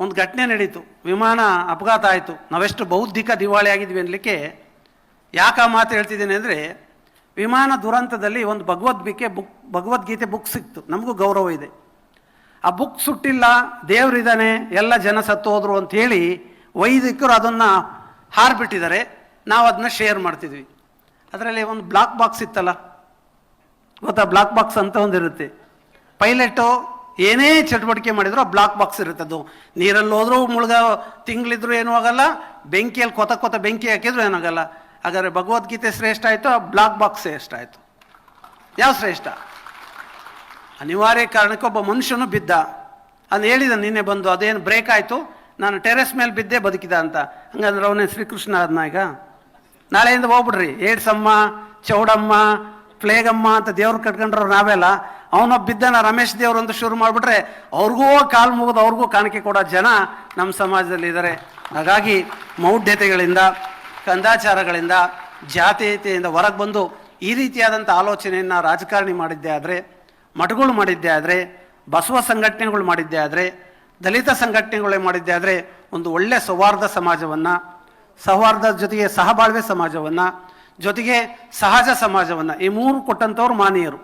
ಒಂದು ಘಟನೆ ನಡೀತು. ವಿಮಾನ ಅಪಘಾತ ಆಯಿತು. ನಾವೆಷ್ಟು ಬೌದ್ಧಿಕ ದಿವಾಳಿ ಆಗಿದ್ವಿ ಅನ್ನಲಿಕ್ಕೆ ಯಾಕೆ ಆ ಮಾತು ಹೇಳ್ತಿದ್ದೀನಿ ಅಂದರೆ ವಿಮಾನ ದುರಂತದಲ್ಲಿ ಒಂದು ಭಗವದ್ಗೀತೆ ಬುಕ್ ಭಗವದ್ಗೀತೆ ಬುಕ್ ಸಿಕ್ತು. ನಮಗೂ ಗೌರವ ಇದೆ. ಆ ಬುಕ್ ಸುಟ್ಟಿಲ್ಲ, ದೇವರಿದ್ದಾನೆ, ಎಲ್ಲ ಜನ ಸತ್ತು ಹೋದರು ಅಂತ ಹೇಳಿ ವೈದಿಕರು ಅದನ್ನು ಹಾರ್ಬಿಟ್ಟಿದ್ದಾರೆ. ನಾವು ಅದನ್ನ ಶೇರ್ ಮಾಡ್ತಿದ್ವಿ. ಅದರಲ್ಲಿ ಒಂದು ಬ್ಲಾಕ್ ಬಾಕ್ಸ್ ಇತ್ತಲ್ಲ? ಗೊತ್ತಾ? ಬ್ಲಾಕ್ ಬಾಕ್ಸ್ ಅಂತ ಒಂದಿರುತ್ತೆ. ಪೈಲಟು ಏನೇ ಚಟುವಟಿಕೆ ಮಾಡಿದ್ರು ಬ್ಲಾಕ್ ಬಾಕ್ಸ್ ಇರುತ್ತೆ ಅದು. ನೀರಲ್ಲಿ ಹೋದ್ರೂ ಮುಳುಗ ತಿಂಗಳಿದ್ರು ಏನೂ ಆಗಲ್ಲ, ಬೆಂಕಿಯಲ್ಲಿ ಕೊತ ಕೊತ ಬೆಂಕಿ ಹಾಕಿದ್ರು ಏನಾಗಲ್ಲ ಹಾಗಾದ್ರೆ ಭಗವದ್ಗೀತೆ ಶ್ರೇಷ್ಠ ಆಯಿತು, ಆ ಬ್ಲಾಕ್ ಬಾಕ್ಸ್ ಶ್ರೇಷ್ಠ ಆಯಿತು. ಯಾವ ಶ್ರೇಷ್ಠ? ಅನಿವಾರ್ಯ ಕಾರಣಕ್ಕೆ ಒಬ್ಬ ಮನುಷ್ಯನು ಬಿದ್ದ. ಅದು ಹೇಳಿದ ನಿನ್ನೆ ಬಂದು, ಅದೇನು ಬ್ರೇಕ್ ಆಯಿತು? ನಾನು ಟೆರೆಸ್ ಮೇಲೆ ಬಿದ್ದೆ ಬದುಕಿದ ಅಂತ. ಹಂಗಂದ್ರೆ ಅವನೇ ಶ್ರೀಕೃಷ್ಣ ಅದನ್ನ ಈಗ. ನಾಳೆಯಿಂದ ಹೋಗ್ಬಿಡ್ರಿ. ಏಡ್ಸಮ್ಮ, ಚೌಡಮ್ಮ, ಪ್ಲೇಗಮ್ಮ ಅಂತ ದೇವ್ರು ಕಟ್ಕೊಂಡ್ರವ್ರು ನಾವೆಲ್ಲ. ಅವನೊಬ್ಬ ಬಿದ್ದನ ರಮೇಶ್ ದೇವ್ರು ಅಂತ ಶುರು ಮಾಡಿಬಿಟ್ರೆ ಅವ್ರಿಗೂ ಕಾಲು ಮುಗಿದು ಅವ್ರಿಗೂ ಕಾಣಿಕೆ ಕೊಡೋ ಜನ ನಮ್ಮ ಸಮಾಜದಲ್ಲಿ ಇದ್ದಾರೆ ಹಾಗಾಗಿ ಮೌಢ್ಯತೆಗಳಿಂದ, ಕಂದಾಚಾರಗಳಿಂದ, ಜಾತೀಯತೆಯಿಂದ ಹೊರಗೆ ಬಂದು ಈ ರೀತಿಯಾದಂಥ ಆಲೋಚನೆಯನ್ನು ರಾಜಕಾರಣಿ ಮಾಡಿದ್ದೆ ಆದರೆ, ಮಠಗಳು ಮಾಡಿದ್ದೆ ಆದರೆ, ಬಸವ ಸಂಘಟನೆಗಳು ಮಾಡಿದ್ದೆ ಆದರೆ, ದಲಿತ ಸಂಘಟನೆಗಳೇ ಮಾಡಿದ್ದೆ ಆದರೆ ಒಂದು ಒಳ್ಳೆಯ ಸೌಹಾರ್ದ ಸಮಾಜವನ್ನು, ಸೌಹಾರ್ದ ಜೊತೆಗೆ ಸಹಬಾಳ್ವೆ ಸಮಾಜವನ್ನು, ಜೊತೆಗೆ ಸಹಜ ಸಮಾಜವನ್ನು ಈ ಮೂರು ಕೊಟ್ಟಂಥವ್ರು ಮಾನೀಯರು.